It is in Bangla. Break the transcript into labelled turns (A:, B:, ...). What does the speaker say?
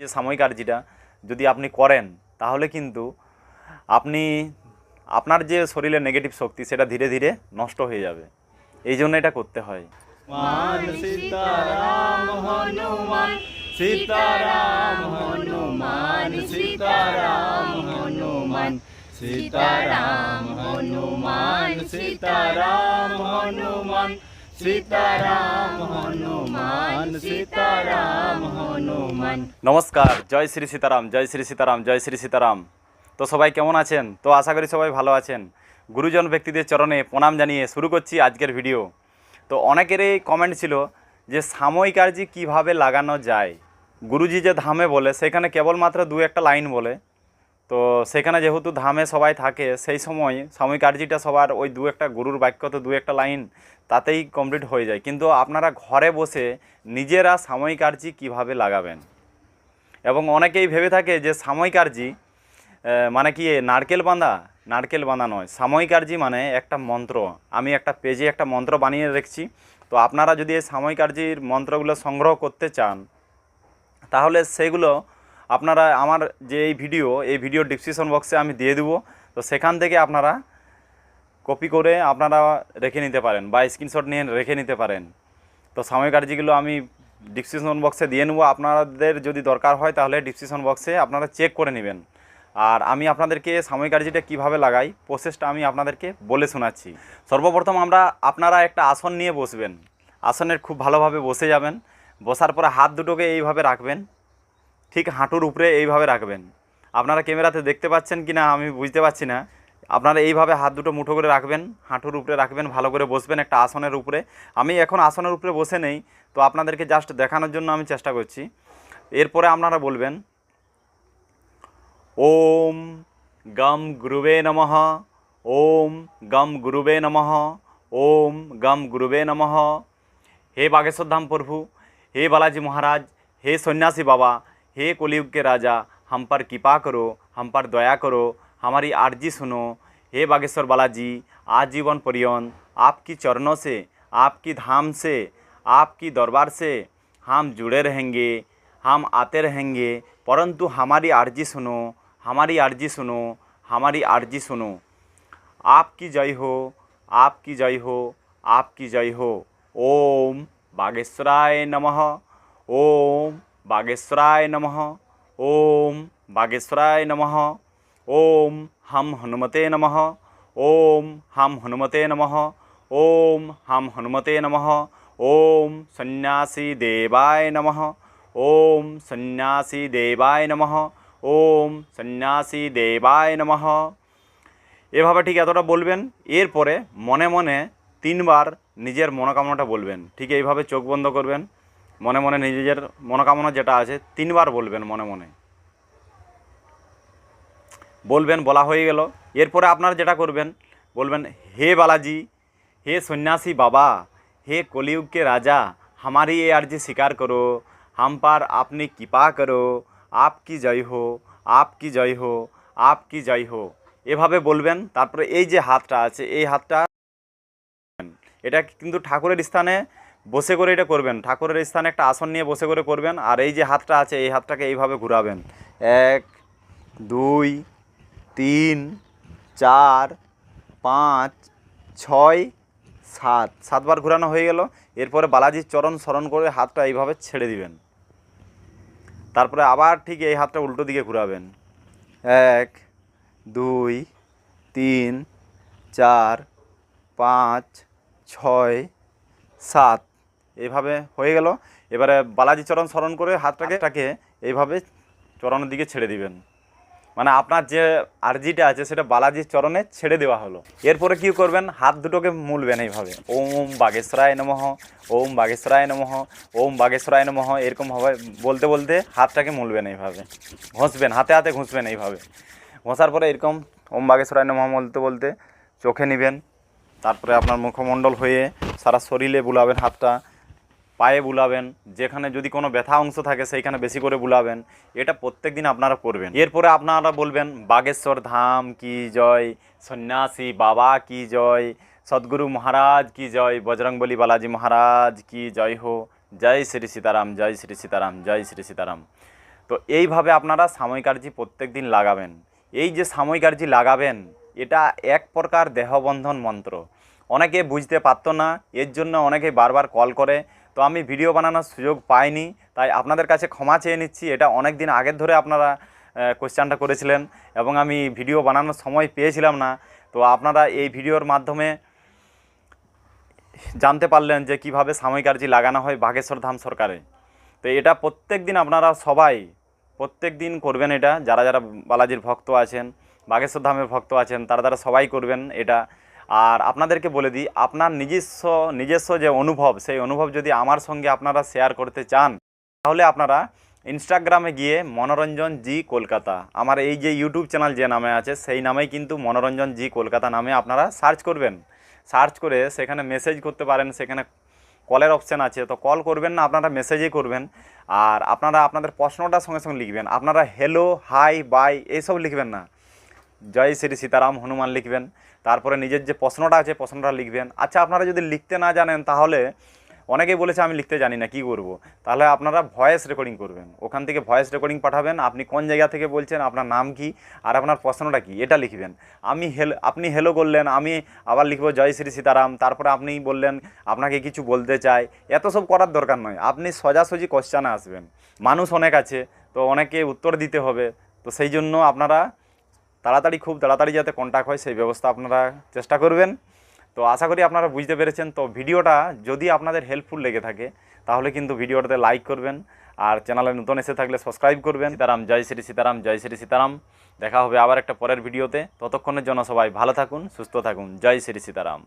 A: যে সাময়িক আর্জিটা যদি আপনি করেন, তাহলে কিন্তু আপনি, আপনার যে শরীরে নেগেটিভ শক্তি সেটা ধীরে ধীরে নষ্ট হয়ে যাবে। এই জন্য এটা করতে হয়।
B: সীতারাম সীতারাম সীতারাম হনুমান।
A: নমস্কার, জয় শ্রী সীতারাম, জয় শ্রী সীতারাম, জয় শ্রী সীতারাম। তো সবাই কেমন আছেন? তো আশা করি সবাই ভালো আছেন। গুরুজন ব্যক্তিদের চরণে প্রণাম জানিয়ে শুরু করছি আজকের ভিডিও। তো অনেকেরই কমেন্ট ছিল যে সাময়িক আর্জি কীভাবে লাগানো যায়? গুরুজি যে ধামে বলে, সেখানে কেবলমাত্র দু একটা লাইন বলে। তো সেখানে যেহেতু ধামে সবাই থাকে, সেই সময় সাময়িক সবার ওই দু একটা গুরুর বাক্য তো দু একটা লাইন তাতেই কমপ্লিট হয়ে যায়। কিন্তু আপনারা ঘরে বসে নিজেরা সাময়িক আর্জি কীভাবে লাগাবেন? এবং অনেকেই ভেবে থাকে যে সাময়িক আর্জি মানে কি নারকেল বাঁধা? নারকেল বাঁধা নয়। সাময়িক আর্জি মানে একটা মন্ত্র। আমি একটা পেজে একটা মন্ত্র বানিয়ে রেখেছি। তো আপনারা যদি এই সাময়িক আর্জির মন্ত্রগুলো সংগ্রহ করতে চান, তাহলে সেগুলো আপনারা আমার যে এই ভিডিও এই ভিডিও ডিসক্রিপশন বক্সে আমি দিয়ে দেবো। তো সেখান থেকে আপনারা কপি করে আপনারা রেখে নিতে পারেন বা স্ক্রিনশট নিয়ে রেখে নিতে পারেন। তো সাময়িক আর্জিগুলো আমি ডিসক্রিপশন বক্সে দিয়ে নেব। আপনাদের যদি দরকার হয় তাহলে ডিসক্রিপশন বক্সে আপনারা চেক করে নেবেন। আর আমি আপনাদেরকে সাময়িক আর্জিটা কীভাবে লাগাই প্রসেসটা আমি আপনাদেরকে বলে শোনাচ্ছি। সর্বপ্রথম আমরা আপনারা একটা আসন নিয়ে বসবেন। আসনের খুব ভালোভাবে বসে যাবেন। বসার পরে হাত দুটোকে এইভাবে রাখবেন। ঠিক হাঁটুর উপরে এইভাবে রাখবেন। আপনারা ক্যামেরাতে দেখতে পাচ্ছেন কি না আমি বুঝতে পারছি না। আপনারা এইভাবে হাত দুটো মুঠো করে রাখবেন, হাঁটুর উপরে রাখবেন, ভালো করে বসবেন একটা আসনের উপরে। আমি এখন আসনের উপরে বসে নেই, তো আপনাদেরকে জাস্ট দেখানোর জন্য আমি চেষ্টা করছি। এরপরে আপনারা বলবেন, ওম গম গুরুবে নমঃ, ওম গম গুরুবে নম, ওম গম গুরুবে নমঃ। হে বাগেশ্বর ধাম প্রভু, হে বালাজি মহারাজ, হে সন্ন্যাসী বাবা हे कलयुग के राजा, हम पर कृपा करो, हम पर दया करो, हमारी आर्जी सुनो। हे बागेश्वर बालाजी, आजीवन पर्यन, आपकी चरणों से, आपकी धाम से, आपकी दरबार से हम जुड़े रहेंगे, हम आते रहेंगे। परंतु हमारी आर्जी सुनो, हमारी आर्जी सुनो, हमारी आर्जी सुनो। आपकी जय हो, आपकी जय हो, आपकी जय हो। ओम बागेश्वराय नमः, ओम बागेश्वराय नमः ओम बागेश्वराय नमः ओम हम हनुमते नमः ओम हम हनुमते नमः ओम हम हनुमते नमः ओम सन्यासी देवाय नमः ओम सन्यासी देवाय नमः ओम सन्यासी देवाय नमः এভাবে ঠিক এতটা বলবেন এরপরে মনে মনে তিনবার নিজের মনোকামনাটা বলবেন ঠিক এইভাবে চোখ বন্ধ করবেন মনে মনে নিজের মনোকামনা যেটা আছে তিনবার বলবেন মনে মনে বলবেন বলা হয়ে গেল এরপরে আপনারা যেটা করবেন বলবেন হে বালাজি হে সন্ন্যাসী বাবা हे कलयुग के राजा हमारी ये अर्जी स्वीकार करो हम पर अपनी कृपा करो आपकी जय हो आपकी जय हो आपकी जय हो এভাবে বলবেন তারপরে এই যে হাতটা আছে এই হাতটা এটা কিন্তু ঠাকুরের স্থানে বসে করে এটা করবেন। ঠাকুরের স্থানে একটা আসন নিয়ে বসে করে করবেন, আর এই যে হাতটা আছে, এই হাতটাকে এইভাবে ঘুরাবেন। এক, দুই, তিন, চার, পাঁচ, ছয়, সাত। সাতবার ঘোরানো হয়ে গেল। এরপরে বালাজির চরণ স্মরণ করে হাতটা এইভাবে ছেড়ে দিবেন। তারপরে আবার ঠিক এই হাতটা উল্টো দিকে ঘুরাবেন। এক, দুই, তিন, চার, পাঁচ, ছয়, সাত। এইভাবে হয়ে গেল। এবারে বালাজি চরণ স্মরণ করে হাতটাকে টাকে এইভাবে চরণের দিকে ছেড়ে দিবেন। মানে আপনার যে আর্জিটা আছে সেটা বালাজির চরণে ছেড়ে দেওয়া হলো। এরপরে কি করবেন? হাত দুটোকে মুলবেন এইভাবে। ওম বাগেশ্বরায় নমঃ ওম বাগেশ্বরায় নমঃ ওম বাগেশ্বরায় নমঃ এরকম হবে বলতে বলতে হাতটাকে মুলবেন এইভাবে। ঘষবেন হাতে হাতে ঘষবেন এইভাবে। ঘষার পরে এরকম ওম বাগেশ্বরায় নমঃ বলতে বলতে চোখে নেবেন। তারপরে আপনার মুখমণ্ডল হয়ে সারা শরীরে বুলাবেন হাতটা। পায়ে বুলাবেন, যেখানে যদি কোনো ব্যথা অংশ থাকে সেইখানে বেশি করে বুলাবেন, এটা প্রত্যেক দিন আপনারা করবেন। এরপরে আপনারা বলবেন, বাগেশ্বর ধাম কি জয়? সন্ন্যাসী বাবা কি জয়? সদ্গুরু মহারাজ কি জয়? বজরংবলী বালাজি মহারাজ কি জয় হো? জয় শ্রী সীতারাম, জয় শ্রী সীতারাম, জয় শ্রী সীতারাম। তো এইভাবে আপনারা সাময়িক আর্জি প্রত্যেক দিন লাগাবেন। এই যে সাময়িক আর্জি লাগাবেন, এটা এক প্রকার দেহবন্ধন মন্ত্র। অনেকে বুঝতে পারতো না, এর জন্য অনেকে বারবার কল করে তো আমি ভিডিও বানানোর সুযোগ পাইনি, তাই আপনাদের কাছে ক্ষমা চেয়ে নিচ্ছি। এটা অনেক দিন আগের ধরে আপনারা কোশ্চেনটা করেছিলেন এবং আমি ভিডিও বানানোর সময় পেয়েছিলাম না। তো আপনারা এই ভিডিওর মাধ্যমে জানতে পারলেন যে কীভাবে সাময়িক আর্জি লাগানো হয় বাগেশ্বর ধাম সরকারে। তো এটা প্রত্যেক দিন আপনারা সবাই প্রত্যেক দিন করবেন এটা। যারা যারা বালাজির ভক্ত আছেন, বাগেশ্বর ধামের ভক্ত আছেন, তারা তারা সবাই করবেন এটা। আর আপনাদেরকে বলে দিই, আপনার নিজস্ব নিজস্ব যে অনুভব, সেই অনুভব যদি আমার সঙ্গে আপনারা শেয়ার করতে চান, তাহলে আপনারা ইনস্টাগ্রামে গিয়ে মনোরঞ্জন জি কলকাতা, আমার এই যে ইউটিউব চ্যানেল যে নামে আছে, সেই নামেই কিন্তু মনোরঞ্জন জি কলকাতা নামে আপনারা সার্চ করবেন। সার্চ করে সেখানে মেসেজ করতে পারেন, সেখানে কলের অপশান আছে, তো কল করবেন না, আপনারা মেসেজই করবেন। আর আপনারা আপনাদের প্রশ্নটা সঙ্গে সঙ্গে লিখবেন। আপনারা হ্যালো হাই বাই এইসব লিখবেন না। জয় শ্রী সীতারাম হনুমান লিখবেন, তারপরে নিজের যে প্রশ্নটা আছে প্রশ্নটা লিখবেন। আচ্ছা আপনারা যদি লিখতে না জানেন তাহলে অনেকেই বলেছে আমি লিখতে জানি না, কি করব? তাহলে আপনারা ভয়েস রেকর্ডিং করবেন। ওখান থেকে ভয়েস রেকর্ডিং পাঠাবেন, আপনি কোন জায়গা থেকে বলছেন, আপনার নাম কি, আর আপনার প্রশ্নটা কি, এটা লিখবেন। আমি হেল আপনি হেলো করলেন, আমি আবার লিখব জয় শ্রী সীতারাম, তারপরে আপনি বললেন আপনাকে কিছু বলতে চাই। এত সব করার দরকার নয়, আপনি সোজাসুজি কোশ্চানে আসবেন। মানুষ অনেক আছে, তো অনেকে উত্তর দিতে হবে, তো সেই জন্য আপনারা তাড়াতাড়ি, খুব তাড়াতাড়ি যাতে কন্ট্যাক্ট হয়, সেই ব্যবস্থা আপনারা চেষ্টা করবেন। তো আশা করি আপনারা বুঝতে পেরেছেন। তো ভিডিওটা যদি আপনাদের হেল্পফুল লেগে থাকে, তাহলে কিন্তু ভিডিওটাতে লাইক করবেন। আর চ্যানেলে নতুন এসে থাকলে সাবস্ক্রাইব করবেন। সীতারাম, জয় শ্রী সীতারাম, জয় শ্রী সীতারাম। দেখা হবে আবার একটা পরের ভিডিওতে। ততক্ষণের জন্য সবাই ভালো থাকুন, সুস্থ থাকুন। জয় শ্রী সীতারাম।